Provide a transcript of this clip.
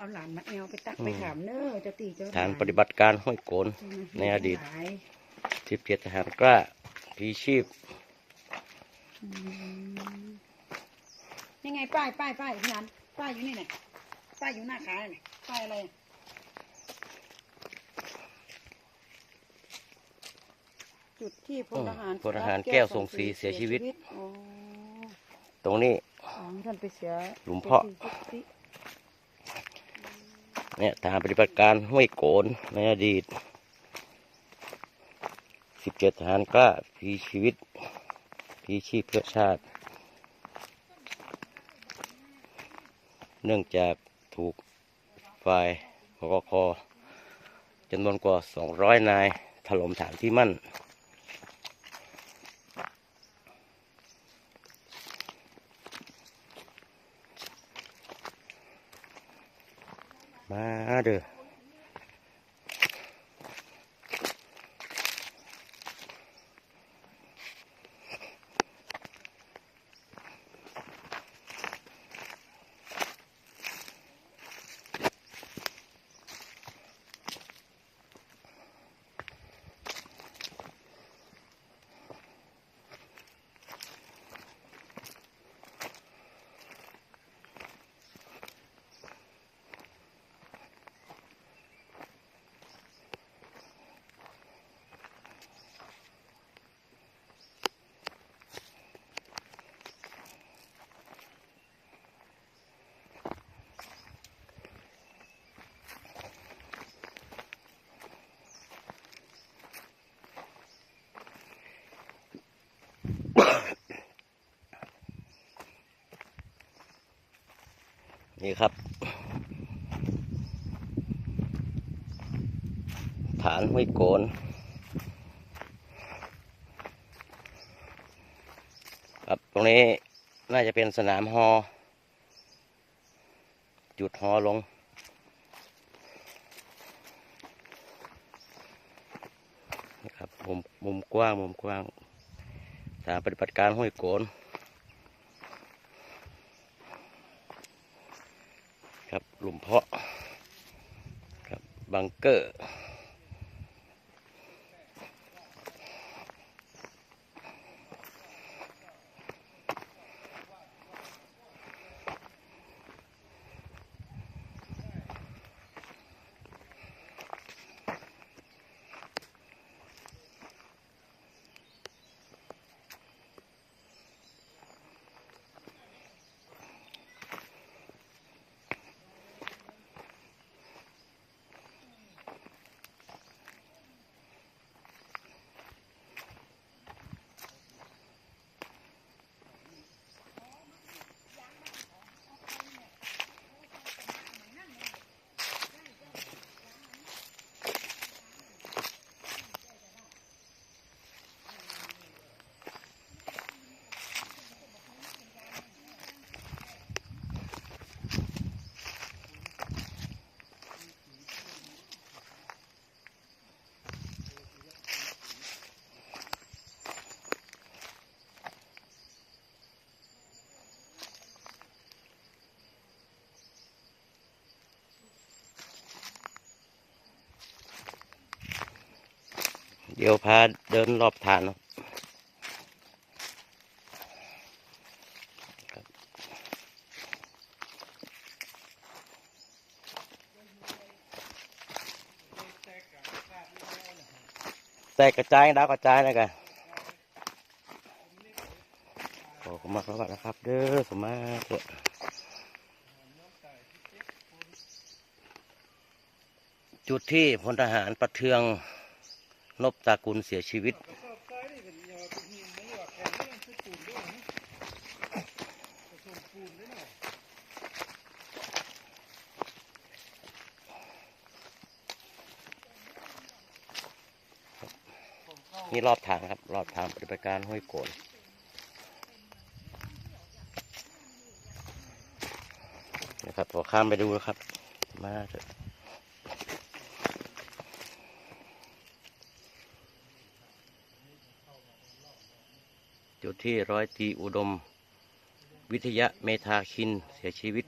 เอาหลานมาแอวไปตักไปถามเนอเจ้าตีเจ้าฐานปฏิบัติการห้วยโกนในอดีตทิพเจ็ดทหารกล้าพีชีพนี่ไงป้ายป้ายป้ายพี่นันป้ายอยู่นี่ไหนป้ายอยู่หน้าขาเนี่ยป้ายอะไรอะจุดที่พลทหารพลทหารแก้วทรงศรีเสียชีวิตอ๋อตรงนี้อ๋อท่านไปเสียหลุมเพาะที่ เนี่ยฐานปฏิบัติการห้วยโกนในอดีตสิบเจ็ดทหารกล้าพีชีวิต พีชีพเพื่อชาติ เนื่องจากถูกฝ่ายพกคจำนวนกว่า 200 นายถล่มฐานที่มั่น มาเด้อ นี่ครับ ฐานห้วยโกนครับตรงนี้น่าจะเป็นสนามฮอ จุดฮอลง นี่ครับมุมมุมกว้าง มุมกว้างฐานปฏิบัติการห้วยโกน ครับหลุมเพาะครับบังเกอร์ เดี๋ยวพาเดินรอบฐานนะแตกกระจายดาวกระจายนะกันขอขอบคุณมากนะครับ เด้อสมมาเถอะจุดที่พลทหารประเทือง นบตากุลเสียชีวิต นี่รอบทางครับ รอบทางปฏิบัติการห้วยโกนนะครับพอข้ามไปดูนะครับ มาเถอะ จุดที่ร้อยตีอุดม วิทยะเมธาคินเสียชีวิต